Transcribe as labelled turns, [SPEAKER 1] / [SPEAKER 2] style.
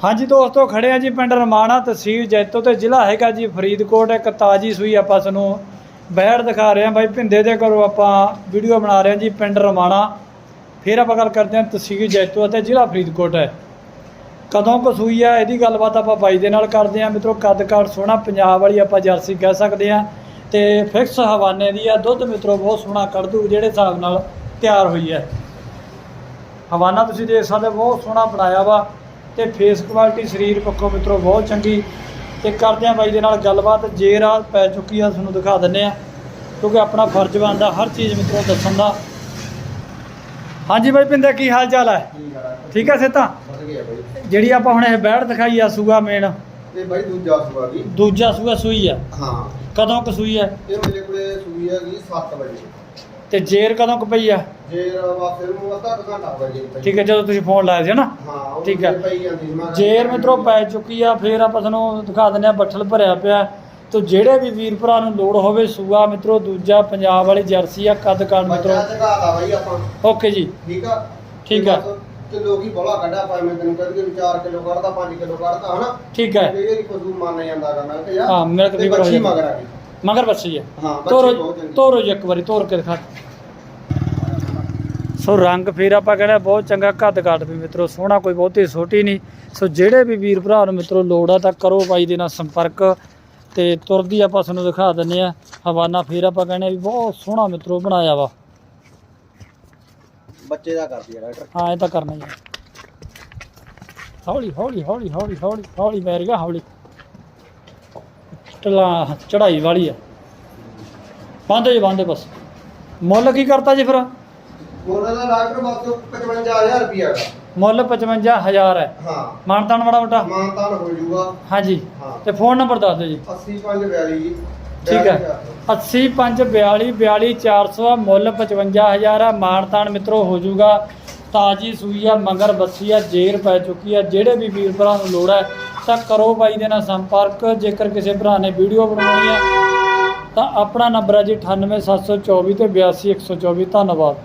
[SPEAKER 1] ਹਾਂਜੀ ਦੋਸਤੋ ਖੜੇ ਆ ਜੀ ਪਿੰਡ ਰਮਾਣਾ ਤਹਿਸੀਲ ਜੈਤੋ ਤੇ ਜ਼ਿਲ੍ਹਾ ਹੈਗਾ ਜੀ ਫਰੀਦਕੋਟ। ਇੱਕ ਤਾਜੀ ਸੂਈ ਆਪਾਂ ਤੁਹਾਨੂੰ ਬੈੜ ਦਿਖਾ ਰਹੇ ਹਾਂ। ਬਾਈ ਭਿੰਦੇ ਦੇ ਘਰੋਂ ਆਪਾਂ ਵੀਡੀਓ ਬਣਾ ਰਹੇ ਹਾਂ ਜੀ ਪਿੰਡ ਰਮਾਣਾ। ਫਿਰ ਆਪਾਂ ਗੱਲ ਕਰਦੇ ਹਾਂ ਤਹਿਸੀਲ ਜੈਤੋ ਅਤੇ ਜ਼ਿਲ੍ਹਾ ਫਰੀਦਕੋਟ। ਹੈ ਕਦੋਂ ਕੁ ਸੂਈ ਆ ਇਹਦੀ ਗੱਲਬਾਤ ਆਪਾਂ ਬਾਈ ਦੇ ਨਾਲ ਕਰਦੇ ਹਾਂ। ਮਿੱਤਰੋ ਕੱਦ ਕਾਠ ਸੋਹਣਾ ਪੰਜਾਬ ਵਾਲੀ ਆਪਾਂ ਜਰਸੀ ਕਹਿ ਸਕਦੇ ਹਾਂ ਤੇ ਫਿਕਸ ਹਵਾਨੇ ਦੀ ਆ। ਦੁੱਧ ਮਿੱਤਰੋ ਬਹੁਤ ਸੋਹਣਾ ਕੱਢ ਦੂ ਜਿਹੜੇ ਹਿਸਾਬ ਨਾਲ ਤਿਆਰ ਹੋਈ ਹੈ। ਹਵਾਨਾ ਤੁਸੀਂ ਦੇਖ ਸਕਦੇ ਹੋ, ਬਹੁਤ ਸੋਹਣਾ ਬਣਾਇਆ ਵਾ। ਤੇ ਫੇਸ ਕੁਆਲਿਟੀ ਸਰੀਰ ਪੱਖੋਂ ਮਿੱਤਰੋ ਬਹੁਤ ਚੰਗੀ। ਤੇ ਕਰਦੇ ਆ ਬਾਈ ਦੇ ਨਾਲ ਗੱਲਬਾਤ ਜੇ ਰਾਤ ਪੈ ਚੁੱਕੀ ਆ ਤੁਹਾਨੂੰ ਦਿਖਾ ਦਿੰਨੇ ਆ। ਕਿਉਂਕਿ ਆਪਣਾ ਫਰਜ਼ ਬਣਦਾ ਹਰ ਚੀਜ਼ ਮਿੱਤਰੋ ਦੱਸਣ ਦਾ। ਹਾਂਜੀ ਬਾਈ ਪਿੰਦੇ ਕੀ ਹਾਲ ਚਾਲ ਹੈ ਠੀਕ ਹੈ ਸੇਤਾ ਜਿਹੜੀ ਆਪਾਂ ਹੁਣ ਇਹ ਬੈੜ ਦਿਖਾਈ ਆ ਸੂਆ ਮੇਨ।
[SPEAKER 2] ਇਹ ਬਾਈ ਦੂਜਾ ਸੂਆ ਵੀ
[SPEAKER 1] ਦੂਜਾ ਸੂਆ ਸੂਈ ਆ।
[SPEAKER 2] ਹਾਂ।
[SPEAKER 1] ਕਦੋਂ ਕੁ ਸੂਈ ਆ?
[SPEAKER 2] ਇਹ ਮੇਰੇ ਕੋਲੇ ਸੂਈ ਹੈਗੀ 7 ਵਜੇ।
[SPEAKER 1] ਤੇ ਜੇਰ ਕਦੋਂ ਕੁ ਪਈ ਆ?
[SPEAKER 2] ਜੇ ਵਾਸਤੇ ਨੂੰ ਅੱਧਾ ਕੁ ਘੰਟਾ ਵਜੇ ਪਈ।
[SPEAKER 1] ਠੀਕ ਹੈ ਜਦੋਂ ਤੁਸੀਂ ਫੋਨ ਲਾਇਆ ਸੀ ਨਾ
[SPEAKER 2] ਹਾਂ ਉਹ
[SPEAKER 1] ਠੀਕ ਹੈ।
[SPEAKER 2] ਪਈ ਜਾਂਦੀ ਸੀ, ਮੈਂ ਕਿਹਾ
[SPEAKER 1] ਜੇਰ ਮਿੱਤਰੋ ਪੈ ਚੁੱਕੀ ਆ ਫੇਰ ਆਪਾਂ ਤੁਹਾਨੂੰ ਦਿਖਾ ਦਿੰਦੇ ਆ ਬੱਠਲ ਭਰਿਆ ਪਿਆ। ਤੋ ਜਿਹੜੇ ਵੀ ਵੀਰ ਭਰਾ ਨੂੰ ਲੋੜ ਹੋਵੇ ਸੂਆ ਮਿੱਤਰੋ ਦੂਜਾ ਪੰਜਾਬ ਵਾਲੀ ਜਰਸੀ ਆ ਕੱਦ ਕਾਠ ਮਿੱਤਰੋ।
[SPEAKER 2] ਬੱਚਾ ਚਗਾਤਾ ਬਾਈ ਆਪਾਂ।
[SPEAKER 1] ਓਕੇ ਜੀ।
[SPEAKER 2] ਠੀਕ ਆ?
[SPEAKER 1] ਠੀਕ ਆ।
[SPEAKER 2] ਕਿਲੋ ਕੀ ਬੋਲਾ ਕੱਢਿਆ ਪਾਏ ਮੈਂ ਤੈਨੂੰ ਕਹਿੰਦੀ ਵੀ 4 ਕਿਲੋ ਕੱਢਦਾ 5 ਕਿਲੋ ਕੱਢਦਾ ਹਨਾ?
[SPEAKER 1] ਠੀਕ ਹੈ।
[SPEAKER 2] ਇਹ ਜਿਹੜੀ ਪਸ਼ੂ ਮੰਨ ਜਾਂਦਾ ਗਾ ਮੈਂ ਕਿ ਯਾਰ
[SPEAKER 1] ਹਾਂ, ਮਿਲਕ
[SPEAKER 2] ਤੇ
[SPEAKER 1] ਵੀ ਬੜਾ ਹੋ
[SPEAKER 2] ਬੱਚੀ
[SPEAKER 1] ਜਾਂਦਾ।
[SPEAKER 2] ਮਗਰ ਆ ਗਈ।
[SPEAKER 1] ਮਗਰ ਬੱਚੀ ਆ।
[SPEAKER 2] ਹਾਂ ਬੱਚੀ
[SPEAKER 1] ਤੋਰੋ
[SPEAKER 2] ਚੰਗੀ
[SPEAKER 1] ਤੋਰੋ ਜੀ ਇੱਕ ਵਾਰੀ ਤੋਰ ਕੇ ਦਿਖਾ। ਸੋ ਰੰਗ ਫੇਰ ਆਪਾਂ ਕਹਿੰਦੇ ਬਹੁਤ ਚੰਗਾ ਕੱਦ ਕਾਠ ਵੀ ਮਿੱਤਰੋ ਸੋਹਣਾ ਕੋਈ ਬਹੁਤੀ ਛੋਟੀ ਨਹੀਂ। ਸੋ ਜਿਹੜੇ ਵੀ ਵੀਰ ਭਰਾ ਨੂੰ ਮਿੱਤਰੋ ਲੋੜ ਆ ਤਾਂ ਕਰੋ ਬਾਈ ਦੇ ਨਾਲ ਸੰਪਰਕ। ਤੇ ਤੁਰਦੀ ਆਪਾਂ ਤੁਹਾਨੂੰ ਦਿਖਾ ਦਿੰਨੇ ਆ। ਹਵਾਨਾ ਫੇਰ ਆਪਾਂ ਕਹਿੰਦੇ ਵੀ ਬਹੁਤ ਸੋਹਣਾ ਮਿੱਤਰੋ ਬਣਾਇਆ ਵਾ।
[SPEAKER 2] ਬੱਚੇ ਦਾ ਕਰਦੀ ਆ ਡਾਕਟਰ।
[SPEAKER 1] ਹਾਂ ਇਹ ਤਾਂ ਕਰਨਾ ਹੀ ਆ। ਹੌਲੀ ਹੌਲੀ ਹੌਲੀ ਹੌਲੀ ਹੌਲੀ ਹੌਲੀ ਪੈਰ ਗਿਆ ਹੌਲੀ। ਟਲਾ ਚੜਾਈ ਵਾਲੀ ਆ। ਬੰਦੇ ਜੀ ਬੰਦੇ ਬਸ। ਮੁੱਲ ਕੀ ਕਰਤਾ ਜੀ ਫਿਰ?
[SPEAKER 2] ਉਹਨਾਂ ਦਾ ਡਾਕਟਰ ਬਸ 55000 ਰੁਪਿਆ ਦਾ
[SPEAKER 1] ਮੁੱਲ 55000 ਹੈ।
[SPEAKER 2] ਹਾਂ।
[SPEAKER 1] ਮਾਨਤਾਨ ਬੜਾ ਵੱਡਾ
[SPEAKER 2] ਮਾਨਤਾਨ ਹੋ ਜਾਊਗਾ
[SPEAKER 1] ਹਾਂਜੀ।
[SPEAKER 2] ਹਾਂ।
[SPEAKER 1] ਤੇ ਫੋਨ ਨੰਬਰ ਦੱਸ ਦਿਓ ਜੀ।
[SPEAKER 2] 8542 ਜੀ
[SPEAKER 1] ਠੀਕ ਹੈ। 8542 42400 ਮੁੱਲ 55000 ਆ। ਮਾਨਤਾਨ ਮਿੱਤਰੋ ਹੋ ਜਾਊਗਾ ਤਾਜੀ ਸੂਈ ਆ ਮਗਰ ਬੱਸੀ ਆ ਜੇਰ ਪੈ ਚੁੱਕੀ ਆ। ਜਿਹੜੇ ਵੀ ਵੀਰ ਭਰਾ ਨੂੰ ਲੋੜ ਹੈ ਤਾਂ ਕਰੋ ਬਾਈ ਦੇ ਨਾਲ ਸੰਪਰਕ। ਜੇਕਰ ਕਿਸੇ ਭਰਾ ਨੇ ਵੀਡੀਓ ਬਣਾਉਣੀ ਹੈ, ਤਾਂ ਆਪਣਾ ਨੰਬਰ ਹੈ ਜੀ 98724 ਤੇ 82124 ਧੰਨਵਾਦ।